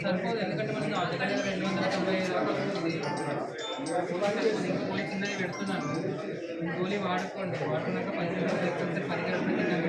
సరిపోదు ఎందుకంటే మనకి ఆల్రెడీ రెండు వందల తొంభై ఐదు వస్తుంది గోళీ చిన్నది పెడుతున్నాను గోళీ వాడుకోండి వాడుకున్నాక పది నిమిషాలు లేకపోతే పరిగెత్తుకుంటే నన్ను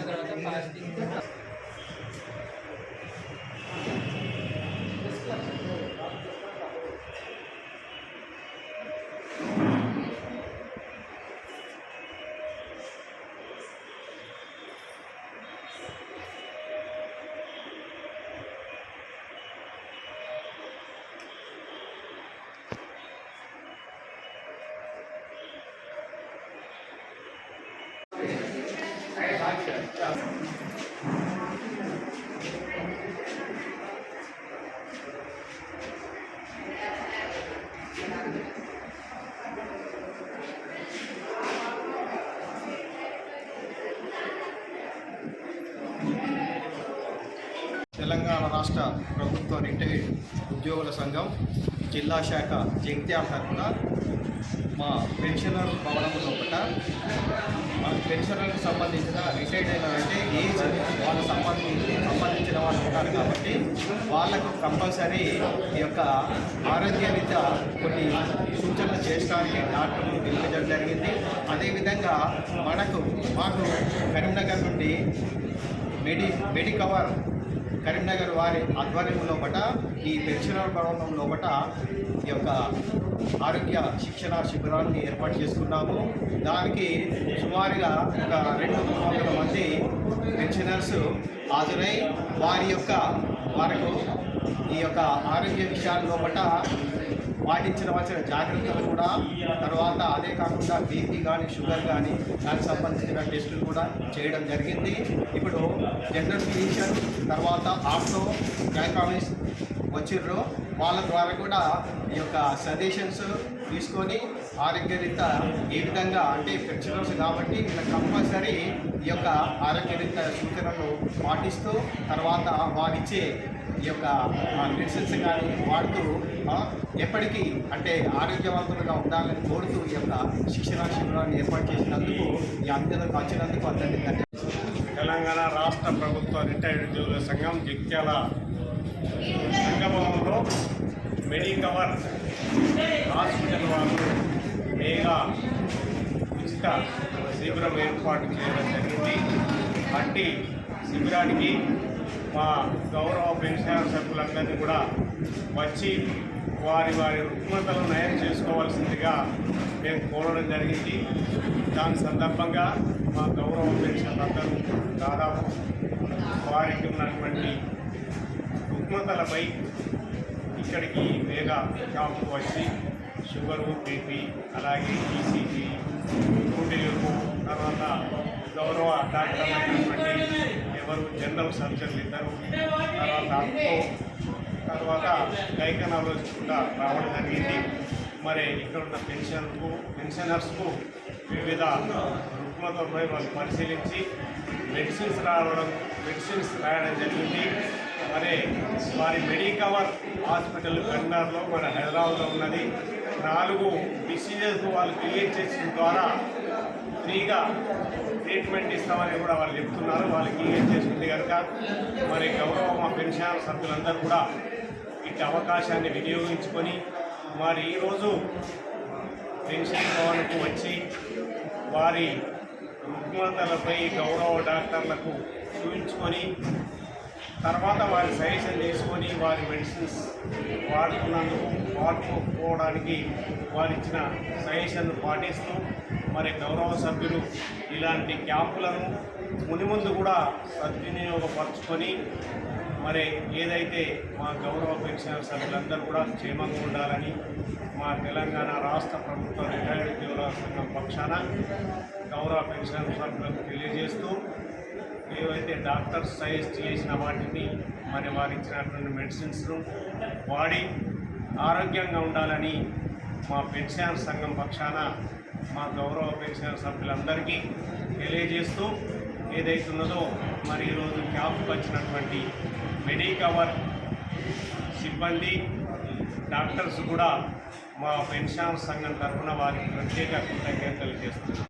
తర్వాత ఫాస్టింగ్ తెలంగాణ రాష్ట్ర ప్రభుత్వ రిటైర్డ్ ఉద్యోగుల సంఘం జిల్లా శాఖ జగిత్యాల తరఫున మా పెన్షనర్ భవనం లోపల మన పెన్షనర్కి సంబంధించిన రిటైర్డ్ అయిన అంటే ఏజ్ వాళ్ళకి సంబంధించి సంబంధించిన వాళ్ళు ఉంటారు కాబట్టి వాళ్ళకు కంపల్సరీ ఈ యొక్క ఆరోగ్య రీత్యా కొన్ని సూచనలు చేయడానికి డాక్టర్లు పిలిపించడం జరిగింది. అదేవిధంగా మనకు మాకు కరీంనగర్ నుండి మెడి మెడికవర్ కరీంనగర్ వారి ఆధ్వర్యం లోపల ఈ పెన్షనర్ భవనం లోపల ఈ యొక్క ఆరోగ్య శిక్షణ శిబిరాన్ని ఏర్పాటు చేసుకున్నాము. దానికి సుమారుగా ఒక రెండు మూడు వందల మంది పెన్షనర్స్ హాజరై వారి యొక్క వారికి ఈ యొక్క ఆరోగ్య విషయాల లోపట పాటించవలసిన జాగ్రత్తలు కూడా తర్వాత అదే కాకుండా బీపీ కానీ షుగర్ కానీ దానికి సంబంధించిన టెస్టులు కూడా చేయడం జరిగింది. ఇప్పుడు జనరల్ ఫిజిషియన్ తర్వాత ఆప్టో గైకాలజిస్ట్ వచ్చిర్రు. వాళ్ళ ద్వారా కూడా ఈ యొక్క సజెషన్స్ తీసుకొని ఆరోగ్యరీత ఏ విధంగా అంటే పెన్షనర్స్ కాబట్టి వీళ్ళకి కంపల్సరీ ఈ యొక్క ఆరోగ్యరీత సూచనలు పాటిస్తూ తర్వాత వారిచ్చే ఈ యొక్క మెడిసిన్స్ కానీ వాడుతూ ఎప్పటికీ అంటే ఆరోగ్యవంతులుగా ఉండాలని కోరుతూ ఈ యొక్క శిక్షణ శిబిరాన్ని ఏర్పాటు చేసినందుకు ఈ అందరికి వచ్చినందుకు అందరికీ ధన్యవాదాలు. తెలంగాణ రాష్ట్ర ప్రభుత్వ రిటైర్డ్ ఉద్యోగుల సంఘం జగిత్యాల సంగమంలో మెడికవర్ హాస్పిటల్ వాళ్ళు మేఘా ఉచిత శిబిరం ఏర్పాటు చేయడం జరిగింది. అట్టి శిబిరానికి మా గౌరవ పెన్షనర్ సభ్యులందరినీ కూడా వచ్చి వారి వారి రుగ్మతలు నయం చేసుకోవాల్సిందిగా మేము కోరడం జరిగింది. దాని సందర్భంగా మా గౌరవ పెన్షన్ అందరూ దాదాపు వారికి ఉన్నటువంటి రుగ్మతలపై ఇక్కడికి వేగ షాప్కు వచ్చి షుగరు బీపీ అలాగే ఈసీజీ గుండెలకు తర్వాత గౌరవ డాక్టర్ ఎవరు జనరల్ సర్జన్లు ఇద్దరు తర్వాత తర్వాత గైకనాలజిస్ట్ కూడా రావడం జరిగింది. మరి ఇక్కడ ఉన్న పెన్షన్కు పెన్షనర్స్కు వివిధ రుగ్మతలపై వాళ్ళు పరిశీలించి మెడిసిన్స్ రావడం మెడిసిన్స్ రాయడం జరిగింది. మరి వారి మెడికవర్ హాస్పిటల్ కరీంనగర్లో మన హైదరాబాద్లో ఉన్నది. నాలుగు డిసీజెస్ వాళ్ళు క్రియేట్ చేసిన ద్వారా ఫ్రీగా ట్రీట్మెంట్ ఇస్తామని కూడా వాళ్ళు చెప్తున్నారు. వాళ్ళకి ఏం చేసుకుంటే కనుక మరి గౌరవ మా పెన్షన్ సభ్యులందరూ కూడా ఇట్టి అవకాశాన్ని వినియోగించుకొని మరి ఈరోజు పెన్షన్ భవన్కు వచ్చి వారి రుగ్మతలపై గౌరవ డాక్టర్లకు చూపించుకొని తర్వాత వారి సజెషన్ తీసుకొని వారి మెడిసిన్స్ వాడుతున్నందుకు వాడుకోవడానికి వారిచ్చిన సజెషన్ పాటిస్తూ మరి గౌరవ సభ్యులు ఇలాంటి క్యాంపులను మునిముందు కూడా సద్వినియోగపరచుకొని మరి ఏదైతే మా గౌరవ పెన్షన్ సభ్యులందరూ కూడా క్షేమంగా ఉండాలని మా తెలంగాణ రాష్ట్ర ప్రభుత్వ రిటైర్డ్ ఉద్యోగుల సంఘం పక్షాన గౌరవ పెన్షన్ సభ్యులకు తెలియజేస్తూ ఏవైతే డాక్టర్స్ సజెస్ట్ చేసిన వాటిని మరి వారు ఇచ్చినటువంటి మెడిసిన్స్ను వాడి ఆరోగ్యంగా ఉండాలని మా పెన్షన్ సంఘం పక్షాన మా గౌరవ పెన్షన్ సభ్యులందరికీ తెలియజేస్తూ ఏదైతున్నదో మరి ఈరోజు క్యాంప్కి వచ్చినటువంటి మెడికవర్ సిబ్బంది డాక్టర్స్ కూడా మా పెన్షన్ సంఘం తరఫున వారికి ప్రత్యేక కృతజ్ఞతలు చేస్తున్నాం